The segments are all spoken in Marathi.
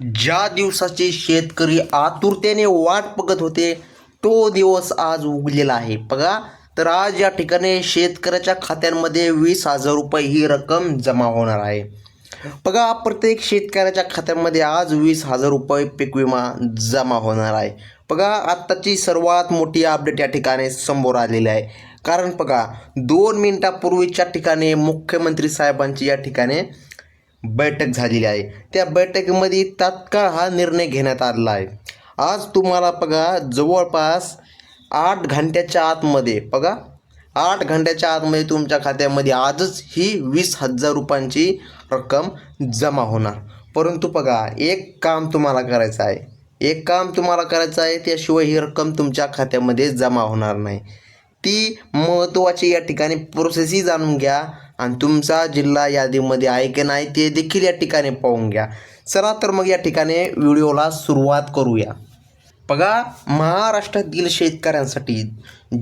ज्या दिवसाची शेतकरी आतुरतेने वाट बघत होते तो दिवस आज उगलेला आहे. बघा तर आज या ठिकाणी शेतकऱ्याच्या खात्यांमध्ये वीस हजार रुपये ही रक्कम जमा होणार आहे. बघा प्रत्येक शेतकऱ्याच्या खात्यामध्ये आज वीस हजार रुपये पीक विमा जमा होणार आहे. बघा आत्ताची सर्वात मोठी अपडेट या ठिकाणी समोर आलेली आहे. कारण बघा दोन मिनिटापूर्वीच्या ठिकाणी मुख्यमंत्री साहेबांची या ठिकाणी बैठक झालेली आहे. त्या बैठकीमध्ये तात्काळ हा निर्णय घेण्यात आलेला आहे. आज तुम्हाला बघा जवळपास आठ घंट्याच्या आतमध्ये बघा आठ घंट्याच्या आतमध्ये तुमच्या खात्यामध्ये आजच ही वीस हजार रुपयांची रक्कम जमा होणार. परंतु बघा एक काम तुम्हाला करायचं आहे. एक काम तुम्हाला करायचं आहे त्याशिवाय ही रक्कम तुमच्या खात्यामध्ये जमा होणार नाही. ती महत्त्वाची या ठिकाणी प्रोसेसही जाणून घ्या. आणि तुमचा जिल्हा यादीमध्ये आहे की नाही ते देखील या ठिकाणी पाहून घ्या. चला तर मग या ठिकाणी व्हिडिओला सुरुवात करूया. बघा महाराष्ट्रातील शेतकऱ्यांसाठी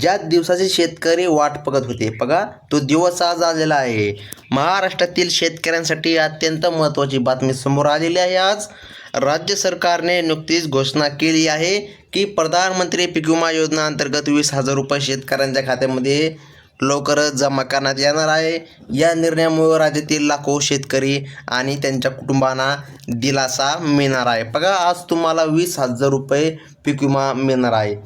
ज्या दिवसाचे शेतकरी वाट बघत होते बघा तो दिवस आज आलेला आहे. महाराष्ट्रातील शेतकऱ्यांसाठी अत्यंत महत्त्वाची बातमी समोर आलेली आहे आज. राज्य सरकारने नुकतीच घोषणा केली आहे की प्रधानमंत्री पीक विमा योजना अंतर्गत वीस हजार रुपये शेतकऱ्यांच्या खात्यामध्ये लवकरच जमा करण्यात येणार आहे. या निर्णयामुळे राज्यातील लाखो शेतकरी आणि त्यांच्या कुटुंबांना दिलासा मिळणार आहे. बघा आज तुम्हाला वीस हजार रुपये पीक विमा मिळणार आहे.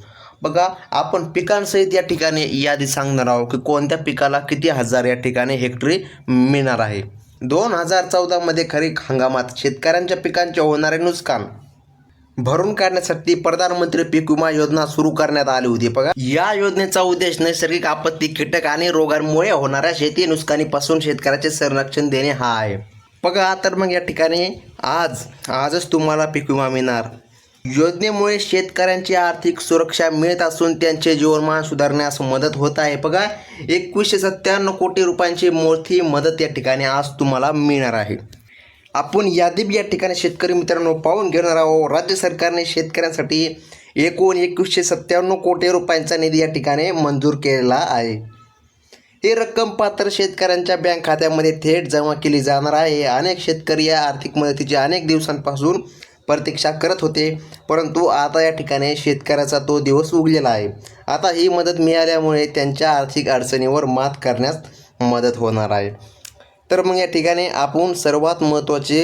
बघा आपण पिकांसहित या ठिकाणी यादी सांगणार आहोत की कोणत्या पिकाला किती हजार या ठिकाणी हेक्टरी मिळणार आहे. दोन हजार चौदामध्ये खरीप हंगामात शेतकऱ्यांच्या पिकांचे होणारे नुकसान भरून काढण्यासाठी प्रधानमंत्री पीक विमा योजना सुरू करण्यात आली होती. बघा या योजनेचा उद्देश नैसर्गिक आपत्ती कीटक आणि रोगांमुळे होणाऱ्या शेती नुकसानीपासून शेतकऱ्याचे संरक्षण देणे हा आहे. बघा तर मग या ठिकाणी आज आजच तुम्हाला पीक विमा मिळणार. योजनेमुळे शेतकऱ्यांची आर्थिक सुरक्षा मिळत असून त्यांचे जीवनमान सुधारण्यास मदत होत आहे. बघा एकवीसशे सत्त्याण्णव कोटी रुपयांची मोठी मदत या ठिकाणी आज तुम्हाला मिळणार आहे. आपण यादीब या ठिकाणी शेतकरी मित्रांनो पाहून घेणार आहोत. राज्य सरकारने शेतकऱ्यांसाठी एकूण एकवीसशे सत्त्याण्णव कोटी रुपयांचा निधी या ठिकाणी मंजूर केलेला आहे. ही रक्कम पात्र शेतकऱ्यांच्या बँक खात्यामध्ये थेट जमा केली जाणार आहे. अनेक शेतकरी या आर्थिक मदतीची अनेक दिवसांपासून प्रतीक्षा करत होते परंतु आता या ठिकाणी शेतकऱ्याचा तो दिवस उगलेला आहे. आता ही मदत मिळाल्यामुळे त्यांच्या आर्थिक अडचणीवर मात करण्यास मदत होणार आहे. तर मग या ठिकाणी आपण सर्वात महत्त्वाचे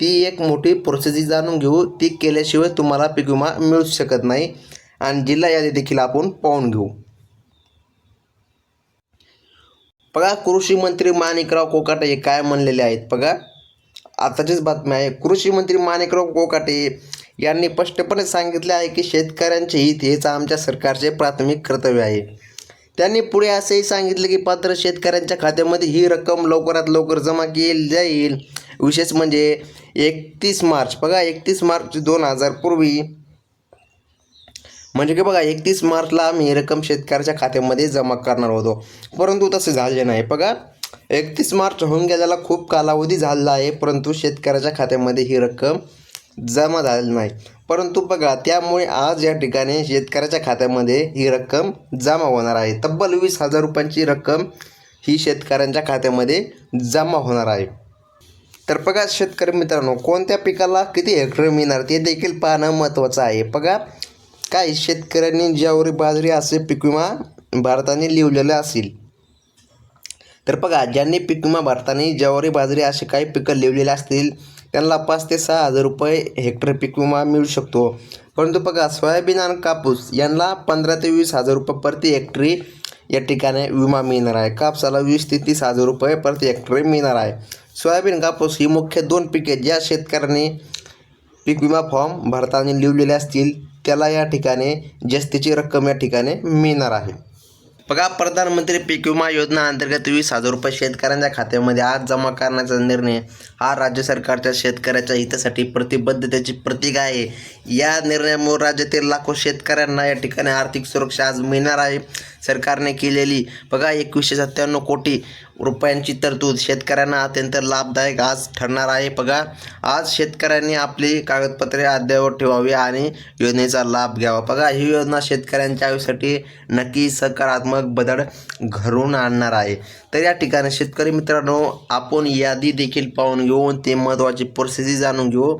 ती एक मोठी प्रोसेस जाणून घेऊ. ती केल्याशिवाय तुम्हाला पीक विमा मिळू शकत नाही. आणि जिल्हा यादी देखील आपण पाहून घेऊ. बघा कृषी मंत्री माणिकराव कोकाटे हे काय म्हणलेले आहेत. बघा आताचीच बातमी आहे. कृषी मंत्री माणिकराव कोकाटे यांनी स्पष्टपणे सांगितले आहे की शेतकऱ्यांचे हित हेच आमच्या सरकारचे प्राथमिक कर्तव्य आहे. त्यांनी पुढे असंही सांगितलं की पात्र शेतकऱ्यांच्या खात्यामध्ये ही रक्कम लवकरात लवकर जमा केली जाईल. विशेष म्हणजे एकतीस मार्च. बघा एकतीस मार्च दोन हजार पूर्वी म्हणजे की बघा एकतीस मार्चला आम्ही ही रक्कम शेतकऱ्याच्या खात्यामध्ये जमा करणार होतो. परंतु तसे झाले नाही. बघा एकतीस मार्च होऊन गेल्याला खूप कालावधी झालेला आहे परंतु शेतकऱ्याच्या खात्यामध्ये ही रक्कम जमा झालेली नाही. परंतु बघा त्यामुळे आज या ठिकाणी शेतकऱ्याच्या खात्यामध्ये ही रक्कम जमा होणार आहे. तब्बल वीस हजार रुपयांची रक्कम ही शेतकऱ्यांच्या खात्यामध्ये जमा होणार आहे. तर बघा शेतकरी मित्रांनो कोणत्या पिकाला किती हेक्टर मिळणार ते देखील पाहणं महत्त्वाचं आहे. बघा काही शेतकऱ्यांनी ज्वारी बाजरी असे पीक विमा भारताने लिहिलेलं असेल. तर बघा ज्यांनी पीक विमा भारताने ज्वारी बाजरी असे काही पिकं लिहिलेले असतील त्यांना पाच ते सहा हजार रुपये हेक्टर पीक विमा मिळू शकतो. परंतु बघा सोयाबीन आणि कापूस यांना पंधरा ते वीस हजार रुपये प्रति हेक्टरी या ठिकाणी विमा मिळणार आहे. कापसाला वीस ते तीस हजार रुपये प्रति हेक्टरी मिळणार आहे. सोयाबीन कापूस ही मुख्य दोन पिके ज्या शेतकऱ्यांनी पीक विमा फॉर्म भारताने लिहिलेले असतील त्याला या ठिकाणी जास्तीची रक्कम या ठिकाणी मिळणार आहे. बघा प्रधानमंत्री पीक विमा योजना अंतर्गत वीस हजार रुपये शेतकऱ्यांच्या खात्यामध्ये आज जमा करण्याचा निर्णय हा राज्य सरकारच्या शेतकऱ्याच्या हितासाठी प्रतिबद्धतेची प्रतीक आहे. या निर्णयामुळे राज्यातील लाखो शेतकऱ्यांना या ठिकाणी आर्थिक सुरक्षा आज मिळणार आहे. सरकारने केलेली बघा एकवीसशे सत्त्याण्णव कोटी रुपयांची तरतूद शेतकऱ्यांना अत्यंत लाभदायक आज ठरणार आहे. बघा आज शेतकऱ्यांनी आपली कागदपत्रे अद्ययावत ठेवावी आणि योजनेचा लाभ घ्यावा. बघा ही योजना शेतकऱ्यांच्या आयुष्यासाठी नक्की सकारात्मक बदल घडवून आणणार आहे. तर या ठिकाणी शेतकरी मित्रांनो आपण यादी देखील पाहून घेऊन ते महत्त्वाची परिस्थिती जाणून घेऊ.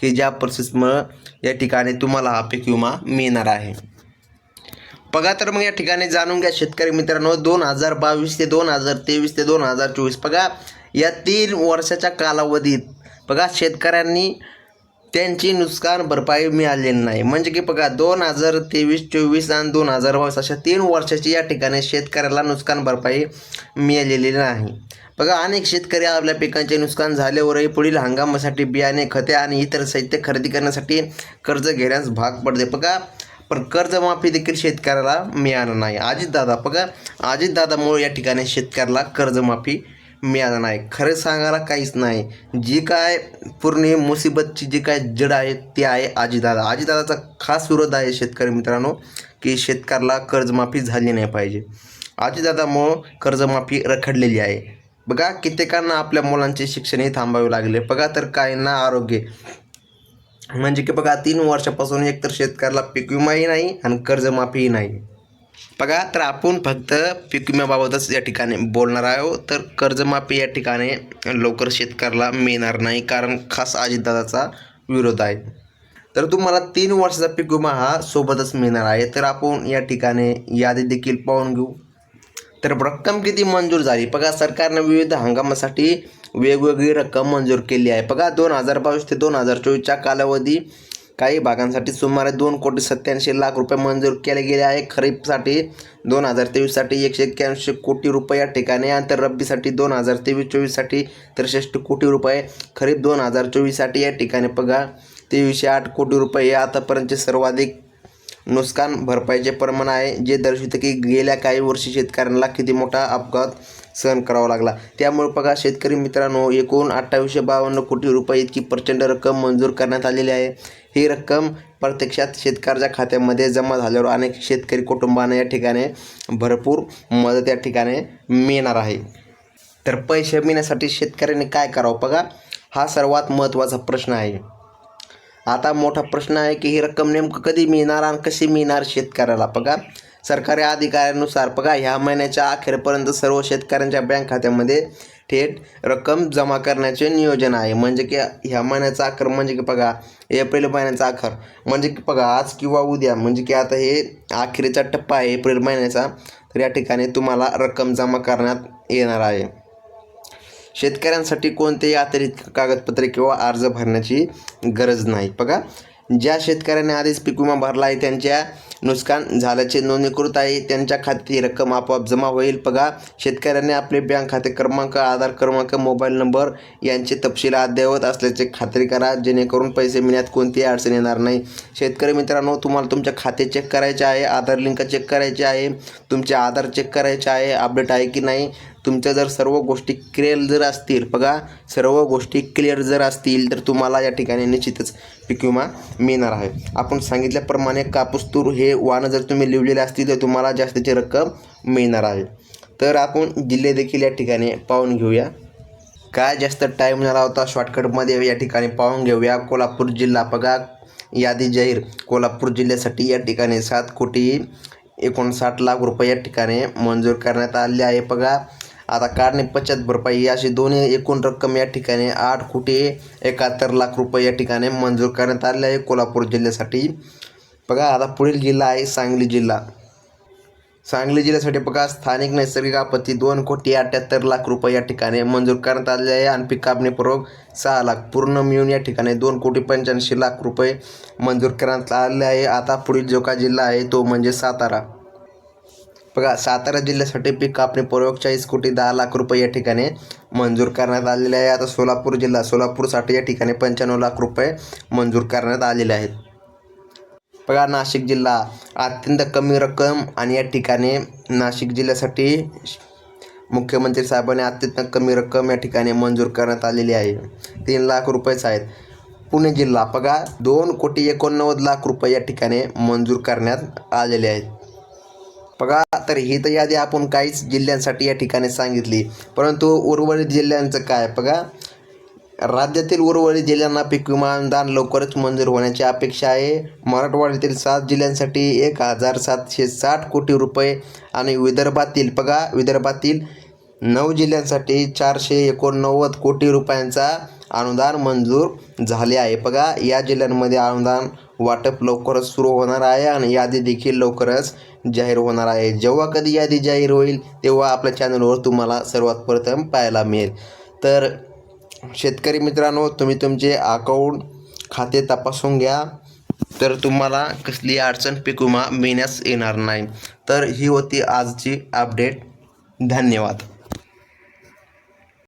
की ज्या प्रोसेसमुळं या ठिकाणी तुम्हाला हा पीक विमा मिळणार आहे. बघा तर मग या ठिकाणी जाणून घ्या शेतकरी मित्रांनो दोन हजार बावीस ते दोन हजार तेवीस ते दोन हजार चोवीस. बघा या तीन वर्षाच्या कालावधीत बघा शेतकऱ्यांनी त्यांची नुकसान भरपाई मिळालेली नाही. म्हणजे की बघा दोन हजार तेवीस चोवीस आणि दोन हजार बावीस अशा तीन वर्षाची या ठिकाणी शेतकऱ्याला नुकसान भरपाई मिळालेली नाही. बघा अनेक शेतकरी आपल्या पिकांचे नुकसान झाल्यावरही पुढील हंगामासाठी बियाणे खते आणि इतर साहित्य खरेदी करण्यासाठी कर्ज घेण्यास भाग पडते. बघा पण कर्जमाफी देखील शेतकऱ्याला मिळालं नाही. अजितदादा बघा अजितदादामुळे या ठिकाणी शेतकऱ्याला कर्जमाफी मिळालं नाही. खरं सांगायला काहीच नाही. जी काय पूर्ण मुसीबतची जी काय जड आहे ती आहे आजीदादा आजीदादाचा खास विरोध आहे शेतकरी मित्रांनो की शेतकऱ्याला कर्जमाफी झाली नाही पाहिजे. आजीदादामुळं कर्जमाफी रखडलेली आहे. बघा कित्येकांना आपल्या मुलांचे शिक्षणही थांबावे लागले. बघा तर काहींना आरोग्य. म्हणजे की बघा तीन वर्षापासून एकतर शेतकऱ्याला पीक विमाही नाही आणि कर्जमाफीही नाही. बघा तर आपण फक्त पीक विम्याबाबतच या ठिकाणी बोलणार आहोत. तर कर्जमाफी या ठिकाणी लवकर शेतकऱ्याला मिळणार नाही कारण खास अजितदादाचा विरोध आहे. तर तुम्हाला तीन वर्षाचा पीक विमा हा सोबतच मिळणार आहे. तर आपण या ठिकाणी यादी देखील पाहून घेऊ. तर रक्कम किती मंजूर झाली? बघा सरकारनं विविध हंगामासाठी वेगवेगळी रक्कम मंजूर केली आहे. बघा दोन हजार बावीस ते दोन हजार चोवीसच्या कालावधी काही भागांसाठी सुमारे दोन कोटी सत्याऐंशी लाख रुपये मंजूर केले गेले आहे. खरीपसाठी दोन हजार तेवीससाठी एकशे एक्क्याऐंशी कोटी रुपये या ठिकाणी आणि तर रब्बीसाठी दोन हजार तेवीस चोवीससाठी त्रेसष्ट कोटी रुपये. खरीप दोन हजार चोवीससाठी या ठिकाणी बघा तेवीसशे आठ कोटी रुपये. हे आतापर्यंतचे सर्वाधिक नुकसान भरपाईचे प्रमाण आहे जे दर्शवते की गेल्या काही वर्षी शेतकऱ्यांना किती मोठा अपघात सहन करावा लागला. त्यामुळे बघा शेतकरी मित्रांनो एकूण अठ्ठावीसशे बावन्न कोटी रुपये इतकी प्रचंड रक्कम मंजूर करण्यात आलेली आहे. ही रक्कम प्रत्यक्षात शेतकऱ्याच्या खात्यामध्ये जमा झाल्यावर अनेक शेतकरी कुटुंबांना या ठिकाणी भरपूर मदत या ठिकाणी मिळणार आहे. तर पैसे मिळण्यासाठी शेतकऱ्यांनी काय करावं? बघा हा सर्वात महत्त्वाचा प्रश्न आहे. आता मोठा प्रश्न आहे की ही रक्कम नेमकं कधी मिळणार आणि कशी मिळणार शेतकऱ्याला? बघा सरकारी अधिकाऱ्यानुसार बघा ह्या महिन्याच्या अखेरपर्यंत सर्व शेतकऱ्यांच्या बँक खात्यामध्ये थेट रक्कम जमा करण्याचे नियोजन आहे. म्हणजे की ह्या महिन्याचा अखेर म्हणजे की बघा एप्रिल महिन्याचा अखेर म्हणजे की बघा आज किंवा उद्या म्हणजे की आता हे अखेरीचा टप्पा आहे एप्रिल महिन्याचा तर या ठिकाणी तुम्हाला रक्कम जमा करण्यात येणार आहे. शेतकऱ्यांसाठी कोणतेही अतिरिक्त कागदपत्रे किंवा अर्ज भरण्याची गरज नाही. बघा ज्या शेतकऱ्यांनी आधीच पीक विमा भरला आहे त्यांच्या नुकसान झाल्याचे नोंदणीकृत आहे त्यांच्या खात्यात ही रक्कम आपोआप जमा होईल. बघा शेतकऱ्यांनी आपले बँक खाते क्रमांक आधार क्रमांक मोबाईल नंबर यांचे तपशील अद्ययावत असल्याचे खात्री करा जेणेकरून पैसे मिळण्यात कोणतीही अडचण येणार नाही. शेतकरी मित्रांनो तुम्हाला तुमचे खाते चेक करायचे आहे आधार लिंक चेक करायचे आहे तुमचे आधार चेक करायचे आहे अपडेट आहे की नाही तुमच्या जर सर्व गोष्टी क्लिअर जर असतील बघा सर्व गोष्टी क्लिअर जर असतील तर तुम्हाला या ठिकाणी निश्चितच पीक विमा मिळणार आहे. आपण सांगितल्याप्रमाणे कापूस तूर हे वाहनं जर तुम्ही लिवलेले असतील तर तुम्हाला जास्तीची रक्कम मिळणार आहे. तर आपण जिल्हे देखील या ठिकाणी पाहून घेऊया. काय जास्त टाईम झाला होता शॉर्टकटमध्ये या ठिकाणी पाहून घेऊया. कोल्हापूर जिल्हा बघा यादी जाहीर. कोल्हापूर जिल्ह्यासाठी या ठिकाणी सात कोटी एकोणसाठ लाख रुपये या ठिकाणी मंजूर करण्यात आले आहे. बघा आता काढणे पश्चात भरपाई अशी दोन्ही एकूण रक्कम या ठिकाणी आठ कोटी एकाहत्तर लाख रुपये या ठिकाणी मंजूर करण्यात आले आहे कोल्हापूर जिल्ह्यासाठी. बघा आता पुढील जिल्हा आहे सांगली जिल्हा. सांगली जिल्ह्यासाठी बघा स्थानिक नैसर्गिक आपत्ती दोन कोटी अठ्ठ्याहत्तर लाख रुपये या ठिकाणी मंजूर करण्यात आले आहे. आणि पीक कापणीपूर्वक सहा लाख पूर्ण मिळून या ठिकाणी दोन कोटी पंच्याऐंशी लाख रुपये मंजूर करण्यात आले आहे. आता पुढील जो का जिल्हा आहे तो म्हणजे सातारा. बघा सातारा जिल्ह्यासाठी पीक कापणीपूर्वक चाळीस कोटी दहा लाख रुपये या ठिकाणी मंजूर करण्यात आलेले आहे. आता सोलापूर जिल्हा सोलापूरसाठी या ठिकाणी पंच्याण्णव लाख रुपये मंजूर करण्यात आलेले आहेत. बघा नाशिक जिल्हा अत्यंत कमी रक्कम आणि या ठिकाणी नाशिक जिल्ह्यासाठी मुख्यमंत्री साहेबांनी अत्यंत कमी रक्कम या ठिकाणी मंजूर करण्यात आलेली आहे. तीन लाख रुपयेच आहेत. पुणे जिल्हा बघा दोन कोटी एकोणनव्वद लाख रुपये या ठिकाणी मंजूर करण्यात आलेले आहेत. बघा तर ही तर यादी आपण काहीच जिल्ह्यांसाठी या ठिकाणी सांगितली. परंतु उर्वरित जिल्ह्यांचं काय? बघा राज्यातील उर्वरित जिल्ह्यांना पीक विमा अनुदान लवकरच मंजूर होण्याची अपेक्षा आहे. मराठवाड्यातील सात जिल्ह्यांसाठी एक हजार सातशे साठ कोटी रुपये आणि विदर्भातील बघा विदर्भातील नऊ जिल्ह्यांसाठी चारशे एकोणनव्वद कोटी रुपयांचा अनुदान मंजूर झाले आहे. बघा या जिल्ह्यांमध्ये अनुदान वाटप लवकरच सुरू होणार आहे आणि यादी देखील लवकरच जाहीर होणार आहे. जेव्हा कधी यादी जाहीर होईल तेव्हा आपल्या चॅनलवर तुम्हाला सर्वात प्रथम पाहायला मिळेल. तर शेतकरी मित्रांनो तुम्ही तुमचे अकाउंट खाते तपासून घ्या. तर तुम्हाला कसली अडचण पिकुमा मिळण्यास येणार नाही. तर ही होती आजची अपडेट धन्यवाद.